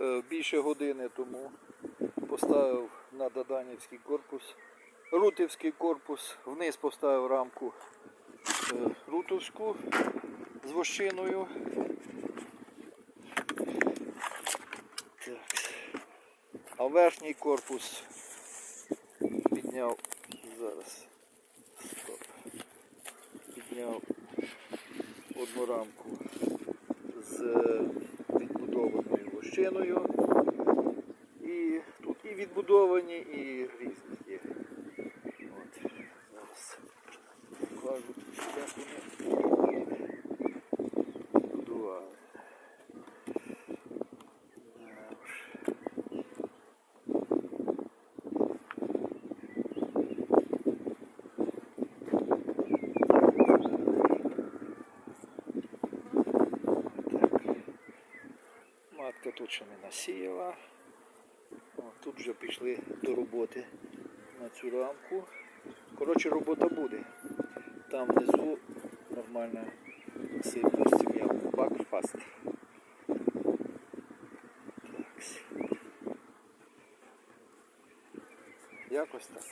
е, більше години тому поставив на Даданівський корпус, Рутівський корпус, вниз поставив рамку е, Рутовську з вощиною. А верхній корпус підняв зараз. Стоп. Підняв одну рамку відбудованою. І тут і відбудовані, і різні Матка тут ще не насіяла. О, тут вже пішли до роботи на цю рамку. Коротше, робота буде. Там внизу нормальна сильна сім'я. Бакфаст. Якось так.